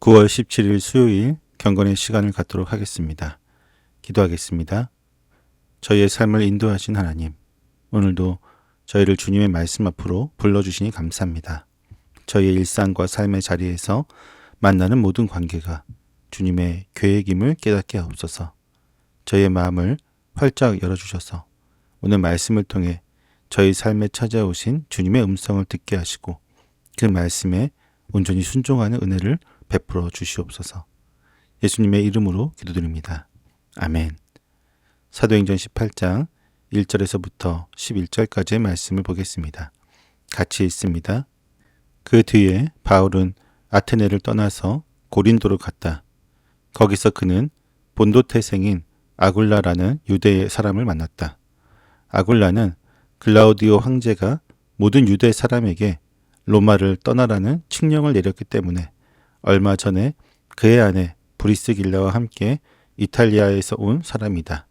9월 17일 수요일 경건의 시간을 갖도록 하겠습니다. 기도하겠습니다. 저희의 삶을 인도하신 하나님, 오늘도 저희를 주님의 말씀 앞으로 불러주시니 감사합니다. 저희의 일상과 삶의 자리에서 만나는 모든 관계가 주님의 계획임을 깨닫게 하옵소서. 저희의 마음을 활짝 열어주셔서 오늘 말씀을 통해 저희 삶에 찾아오신 주님의 음성을 듣게 하시고 그 말씀에 온전히 순종하는 은혜를 베풀어 주시옵소서. 예수님의 이름으로 기도드립니다. 아멘. 사도행전 18장 1절에서부터 11절까지의 말씀을 보겠습니다. 같이 읽습니다. 그 뒤에 바울은 아테네를 떠나서 고린도로 갔다. 거기서 그는 본도 태생인 아굴라라는 유대의 사람을 만났다. 아굴라는 글라우디오 황제가 모든 유대 사람에게 로마를 떠나라는 칙령을 내렸기 때문에 얼마 전에 그의 아내 브리스길라와 함께 이탈리아에서 온 사람이다.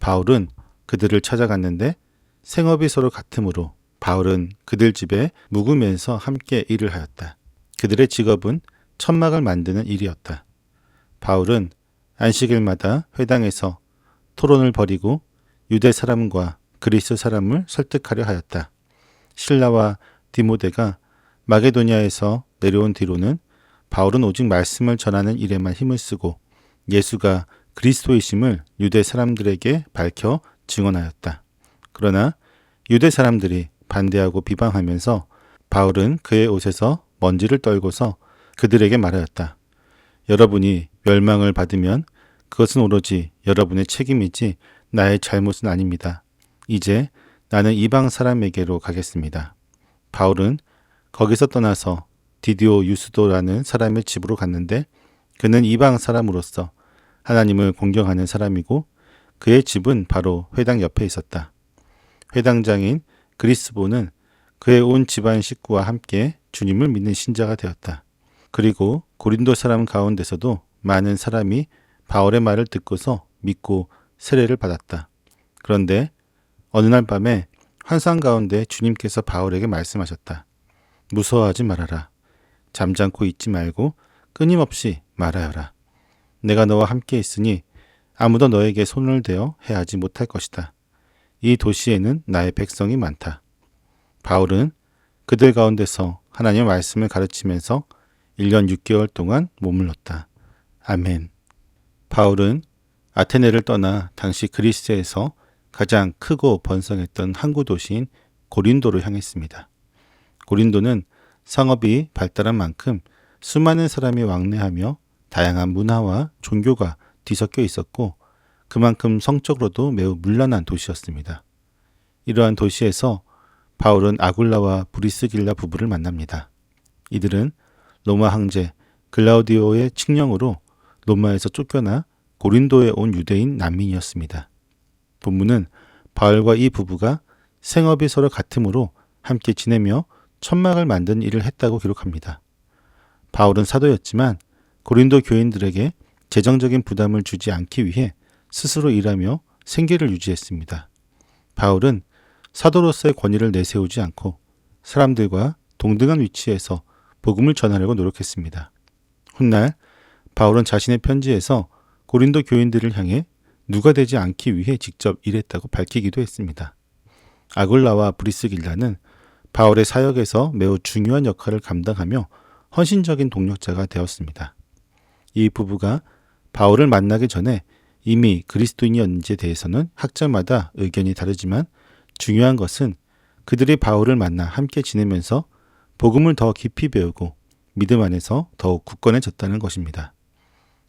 바울은 그들을 찾아갔는데 생업이 서로 같으므로 바울은 그들 집에 묵으면서 함께 일을 하였다. 그들의 직업은 천막을 만드는 일이었다. 바울은 안식일마다 회당에서 토론을 벌이고 유대 사람과 그리스 사람을 설득하려 하였다. 신라와 디모데가 마게도니아에서 내려온 뒤로는 바울은 오직 말씀을 전하는 일에만 힘을 쓰고 예수가 그리스도이심을 유대 사람들에게 밝혀 증언하였다. 그러나 유대 사람들이 반대하고 비방하면서 바울은 그의 옷에서 먼지를 떨고서 그들에게 말하였다. 여러분이 멸망을 받으면 그것은 오로지 여러분의 책임이지 나의 잘못은 아닙니다. 이제 나는 이방 사람에게로 가겠습니다. 바울은 거기서 떠나서 디디오 유스도라는 사람의 집으로 갔는데 그는 이방 사람으로서 하나님을 공경하는 사람이고 그의 집은 바로 회당 옆에 있었다. 회당장인 그리스보는 그의 온 집안 식구와 함께 주님을 믿는 신자가 되었다. 그리고 고린도 사람 가운데서도 많은 사람이 바울의 말을 듣고서 믿고 세례를 받았다. 그런데 어느 날 밤에 환상 가운데 주님께서 바울에게 말씀하셨다. 무서워하지 말아라. 잠잠고 있지 말고 끊임없이 말하여라. 내가 너와 함께 있으니 아무도 너에게 손을 대어 해하지 못할 것이다. 이 도시에는 나의 백성이 많다. 바울은 그들 가운데서 하나님의 말씀을 가르치면서 1년 6개월 동안 머물렀다. 아멘. 바울은 아테네를 떠나 당시 그리스에서 가장 크고 번성했던 항구 도시인 고린도로 향했습니다. 고린도는 상업이 발달한 만큼 수많은 사람이 왕래하며 다양한 문화와 종교가 뒤섞여 있었고 그만큼 성적으로도 매우 문란한 도시였습니다. 이러한 도시에서 바울은 아굴라와 브리스길라 부부를 만납니다. 이들은 로마 황제 글라우디오의 칙령으로 로마에서 쫓겨나 고린도에 온 유대인 난민이었습니다. 본문은 바울과 이 부부가 생업이 서로 같으므로 함께 지내며 천막을 만든 일을 했다고 기록합니다. 바울은 사도였지만 고린도 교인들에게 재정적인 부담을 주지 않기 위해 스스로 일하며 생계를 유지했습니다. 바울은 사도로서의 권위를 내세우지 않고 사람들과 동등한 위치에서 복음을 전하려고 노력했습니다. 훗날 바울은 자신의 편지에서 고린도 교인들을 향해 누가 되지 않기 위해 직접 일했다고 밝히기도 했습니다. 아굴라와 브리스길라는 바울의 사역에서 매우 중요한 역할을 감당하며 헌신적인 동력자가 되었습니다. 이 부부가 바울을 만나기 전에 이미 그리스도인이었는지에 대해서는 학자마다 의견이 다르지만 중요한 것은 그들이 바울을 만나 함께 지내면서 복음을 더 깊이 배우고 믿음 안에서 더욱 굳건해졌다는 것입니다.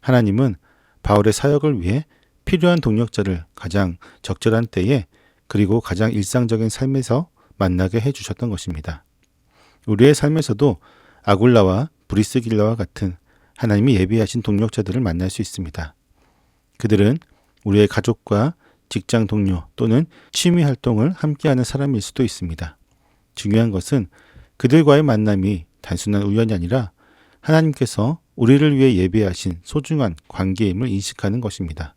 하나님은 바울의 사역을 위해 필요한 동력자를 가장 적절한 때에 그리고 가장 일상적인 삶에서 만나게 해 주셨던 것입니다. 우리의 삶에서도 아굴라와 브리스길라와 같은 하나님이 예비하신 동력자들을 만날 수 있습니다. 그들은 우리의 가족과 직장 동료 또는 취미 활동을 함께하는 사람일 수도 있습니다. 중요한 것은 그들과의 만남이 단순한 우연이 아니라 하나님께서 우리를 위해 예배하신 소중한 관계임을 인식하는 것입니다.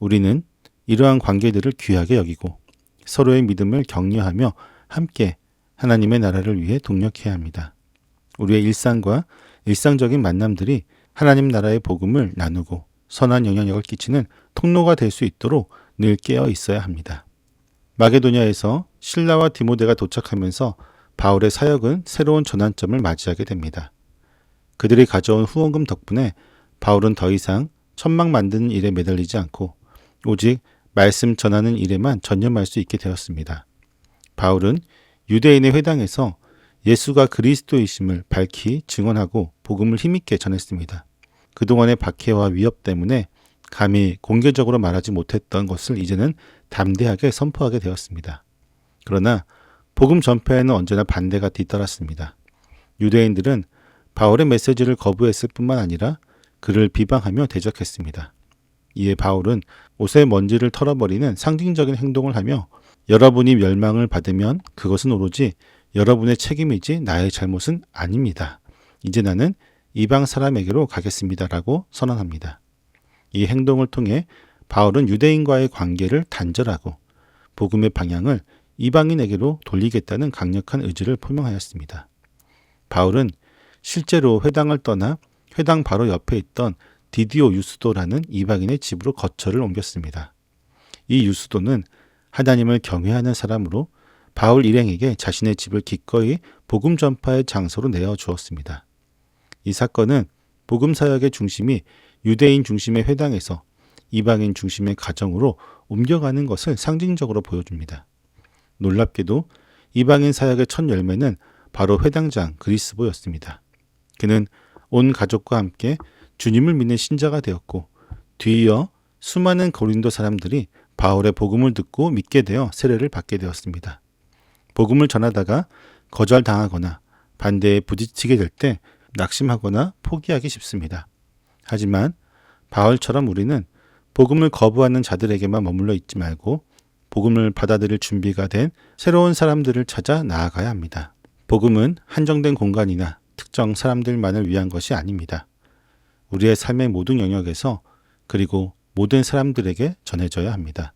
우리는 이러한 관계들을 귀하게 여기고 서로의 믿음을 격려하며 함께 하나님의 나라를 위해 동력해야 합니다. 우리의 일상과 일상적인 만남들이 하나님 나라의 복음을 나누고 선한 영향력을 끼치는 통로가 될 수 있도록 늘 깨어 있어야 합니다. 마게도냐에서 신라와 디모데가 도착하면서 바울의 사역은 새로운 전환점을 맞이하게 됩니다. 그들이 가져온 후원금 덕분에 바울은 더 이상 천막 만드는 일에 매달리지 않고 오직 말씀 전하는 일에만 전념할 수 있게 되었습니다. 바울은 유대인의 회당에서 예수가 그리스도이심을 밝히 증언하고 복음을 힘있게 전했습니다. 그동안의 박해와 위협 때문에 감히 공개적으로 말하지 못했던 것을 이제는 담대하게 선포하게 되었습니다. 그러나 복음 전파에는 언제나 반대가 뒤따랐습니다. 유대인들은 바울의 메시지를 거부했을 뿐만 아니라 그를 비방하며 대적했습니다. 이에 바울은 옷의 먼지를 털어버리는 상징적인 행동을 하며 여러분이 멸망을 받으면 그것은 오로지 여러분의 책임이지 나의 잘못은 아닙니다. 이제 나는 이방 사람에게로 가겠습니다 라고 선언합니다. 이 행동을 통해 바울은 유대인과의 관계를 단절하고 복음의 방향을 이방인에게로 돌리겠다는 강력한 의지를 표명하였습니다. 바울은 실제로 회당을 떠나 회당 바로 옆에 있던 디디오 유스도라는 이방인의 집으로 거처를 옮겼습니다. 이 유스도는 하나님을 경외하는 사람으로 바울 일행에게 자신의 집을 기꺼이 복음 전파의 장소로 내어 주었습니다. 이 사건은 복음 사역의 중심이 유대인 중심의 회당에서 이방인 중심의 가정으로 옮겨가는 것을 상징적으로 보여줍니다. 놀랍게도 이방인 사역의 첫 열매는 바로 회당장 그리스보였습니다. 그는 온 가족과 함께 주님을 믿는 신자가 되었고 뒤이어 수많은 고린도 사람들이 바울의 복음을 듣고 믿게 되어 세례를 받게 되었습니다. 복음을 전하다가 거절당하거나 반대에 부딪히게 될 때 낙심하거나 포기하기 쉽습니다. 하지만 바울처럼 우리는 복음을 거부하는 자들에게만 머물러 있지 말고 복음을 받아들일 준비가 된 새로운 사람들을 찾아 나아가야 합니다. 복음은 한정된 공간이나 특정 사람들만을 위한 것이 아닙니다. 우리의 삶의 모든 영역에서 그리고 모든 사람들에게 전해져야 합니다.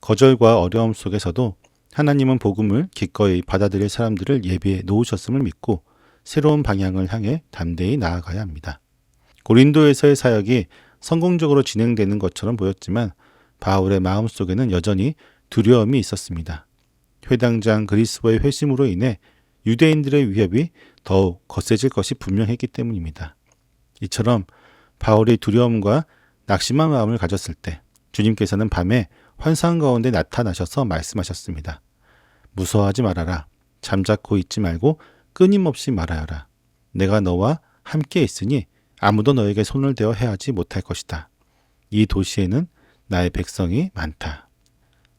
거절과 어려움 속에서도 하나님은 복음을 기꺼이 받아들일 사람들을 예비해 놓으셨음을 믿고 새로운 방향을 향해 담대히 나아가야 합니다. 고린도에서의 사역이 성공적으로 진행되는 것처럼 보였지만 바울의 마음 속에는 여전히 두려움이 있었습니다. 회당장 그리스도의 회심으로 인해 유대인들의 위협이 더욱 거세질 것이 분명했기 때문입니다. 이처럼 바울이 두려움과 낙심한 마음을 가졌을 때 주님께서는 밤에 환상 가운데 나타나셔서 말씀하셨습니다. 무서워하지 말아라. 잠자코 있지 말고 끊임없이 말하여라. 내가 너와 함께 있으니 아무도 너에게 손을 대어 해하지 못할 것이다. 이 도시에는 나의 백성이 많다.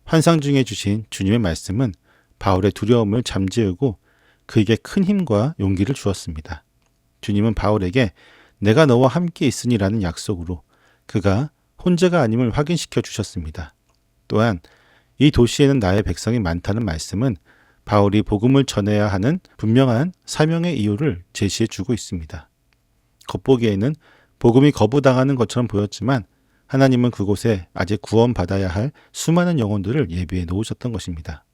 환상 중에 주신 주님의 말씀은 바울의 두려움을 잠재우고 그에게 큰 힘과 용기를 주었습니다. 주님은 바울에게 내가 너와 함께 있으니라는 약속으로 그가 혼자가 아님을 확인시켜 주셨습니다. 또한 이 도시에는 나의 백성이 많다는 말씀은 바울이 복음을 전해야 하는 분명한 사명의 이유를 제시해 주고 있습니다. 겉보기에는 복음이 거부당하는 것처럼 보였지만 하나님은 그곳에 아직 구원받아야 할 수많은 영혼들을 예비해 놓으셨던 것입니다.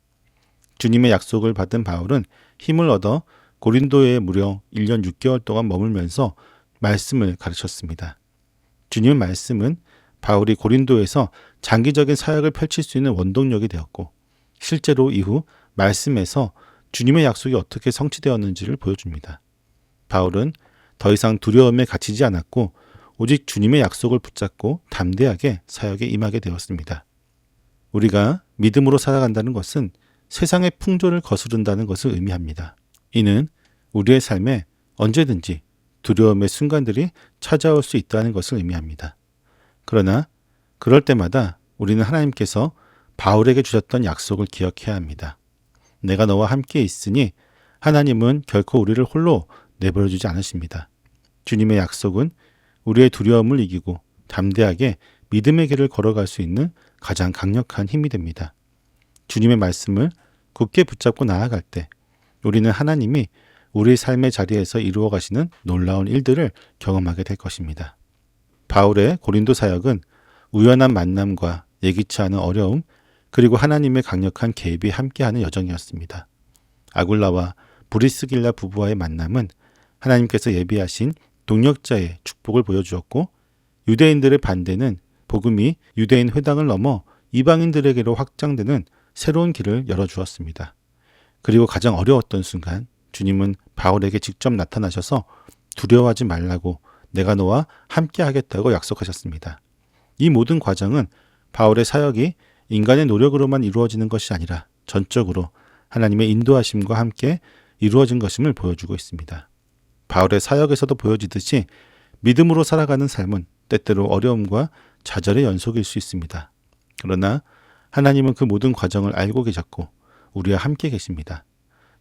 주님의 약속을 받은 바울은 힘을 얻어 고린도에 무려 1년 6개월 동안 머물면서 말씀을 가르쳤습니다. 주님의 말씀은 바울이 고린도에서 장기적인 사역을 펼칠 수 있는 원동력이 되었고 실제로 이후 말씀에서 주님의 약속이 어떻게 성취되었는지를 보여줍니다. 바울은 더 이상 두려움에 갇히지 않았고 오직 주님의 약속을 붙잡고 담대하게 사역에 임하게 되었습니다. 우리가 믿음으로 살아간다는 것은 세상의 풍조를 거스른다는 것을 의미합니다. 이는 우리의 삶에 언제든지 두려움의 순간들이 찾아올 수 있다는 것을 의미합니다. 그러나 그럴 때마다 우리는 하나님께서 바울에게 주셨던 약속을 기억해야 합니다. 내가 너와 함께 있으니 하나님은 결코 우리를 홀로 내버려 두지 않으십니다. 주님의 약속은 우리의 두려움을 이기고 담대하게 믿음의 길을 걸어갈 수 있는 가장 강력한 힘이 됩니다. 주님의 말씀을 굳게 붙잡고 나아갈 때 우리는 하나님이 우리 삶의 자리에서 이루어 가시는 놀라운 일들을 경험하게 될 것입니다. 바울의 고린도 사역은 우연한 만남과 예기치 않은 어려움, 그리고 하나님의 강력한 개입이 함께하는 여정이었습니다. 아굴라와 브리스길라 부부와의 만남은 하나님께서 예비하신 동력자의 축복을 보여주었고 유대인들의 반대는 복음이 유대인 회당을 넘어 이방인들에게로 확장되는 새로운 길을 열어주었습니다. 그리고 가장 어려웠던 순간 주님은 바울에게 직접 나타나셔서 두려워하지 말라고 내가 너와 함께 하겠다고 약속하셨습니다. 이 모든 과정은 바울의 사역이 인간의 노력으로만 이루어지는 것이 아니라 전적으로 하나님의 인도하심과 함께 이루어진 것임을 보여주고 있습니다. 바울의 사역에서도 보여지듯이 믿음으로 살아가는 삶은 때때로 어려움과 좌절의 연속일 수 있습니다. 그러나 하나님은 그 모든 과정을 알고 계셨고 우리와 함께 계십니다.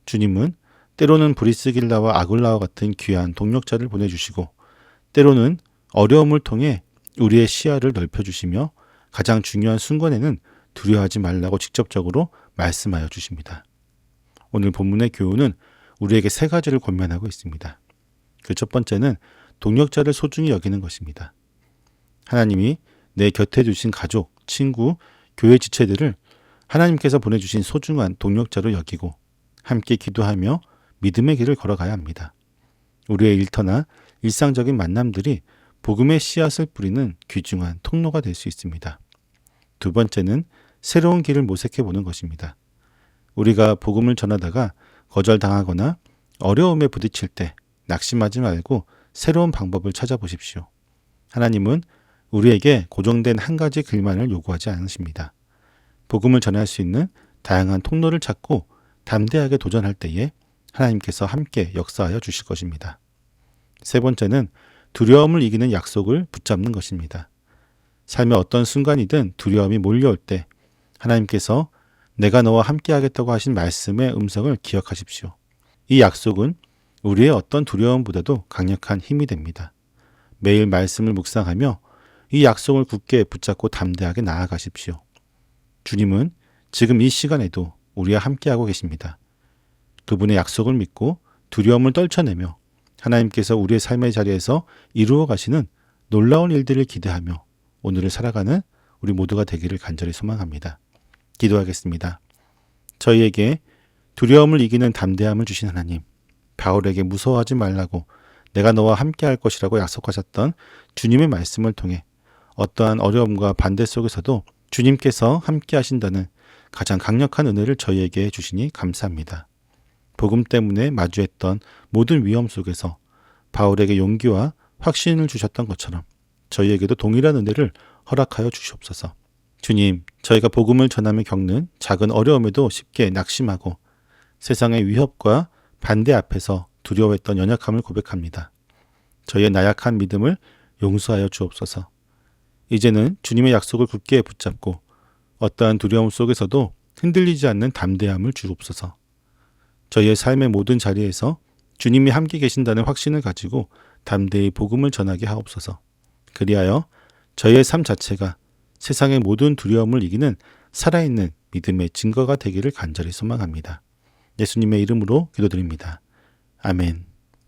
주님은 때로는 브리스길라와 아굴라와 같은 귀한 동력자를 보내주시고 때로는 어려움을 통해 우리의 시야를 넓혀주시며 가장 중요한 순간에는 두려워하지 말라고 직접적으로 말씀하여 주십니다. 오늘 본문의 교훈은 우리에게 세 가지를 권면하고 있습니다. 그 첫 번째는 동력자를 소중히 여기는 것입니다. 하나님이 내 곁에 주신 가족, 친구, 교회 지체들을 하나님께서 보내주신 소중한 동력자로 여기고 함께 기도하며 믿음의 길을 걸어가야 합니다. 우리의 일터나 일상적인 만남들이 복음의 씨앗을 뿌리는 귀중한 통로가 될 수 있습니다. 두 번째는 새로운 길을 모색해 보는 것입니다. 우리가 복음을 전하다가 거절당하거나 어려움에 부딪힐 때 낙심하지 말고 새로운 방법을 찾아보십시오. 하나님은 우리에게 고정된 한 가지 길만을 요구하지 않으십니다. 복음을 전할 수 있는 다양한 통로를 찾고 담대하게 도전할 때에 하나님께서 함께 역사하여 주실 것입니다. 세 번째는 두려움을 이기는 약속을 붙잡는 것입니다. 삶의 어떤 순간이든 두려움이 몰려올 때 하나님께서 내가 너와 함께 하겠다고 하신 말씀의 음성을 기억하십시오. 이 약속은 우리의 어떤 두려움보다도 강력한 힘이 됩니다. 매일 말씀을 묵상하며 이 약속을 굳게 붙잡고 담대하게 나아가십시오. 주님은 지금 이 시간에도 우리와 함께하고 계십니다. 그분의 약속을 믿고 두려움을 떨쳐내며 하나님께서 우리의 삶의 자리에서 이루어 가시는 놀라운 일들을 기대하며 오늘을 살아가는 우리 모두가 되기를 간절히 소망합니다. 기도하겠습니다. 저희에게 두려움을 이기는 담대함을 주신 하나님, 바울에게 무서워하지 말라고 내가 너와 함께 할 것이라고 약속하셨던 주님의 말씀을 통해 어떠한 어려움과 반대 속에서도 주님께서 함께 하신다는 가장 강력한 은혜를 저희에게 주시니 감사합니다. 복음 때문에 마주했던 모든 위험 속에서 바울에게 용기와 확신을 주셨던 것처럼 저희에게도 동일한 은혜를 허락하여 주시옵소서. 주님, 저희가 복음을 전하며 겪는 작은 어려움에도 쉽게 낙심하고 세상의 위협과 반대 앞에서 두려워했던 연약함을 고백합니다. 저희의 나약한 믿음을 용서하여 주옵소서. 이제는 주님의 약속을 굳게 붙잡고 어떠한 두려움 속에서도 흔들리지 않는 담대함을 주옵소서. 저희의 삶의 모든 자리에서 주님이 함께 계신다는 확신을 가지고 담대히 복음을 전하게 하옵소서. 그리하여 저희의 삶 자체가 세상의 모든 두려움을 이기는 살아있는 믿음의 증거가 되기를 간절히 소망합니다. 예수님의 이름으로 기도드립니다. 아멘.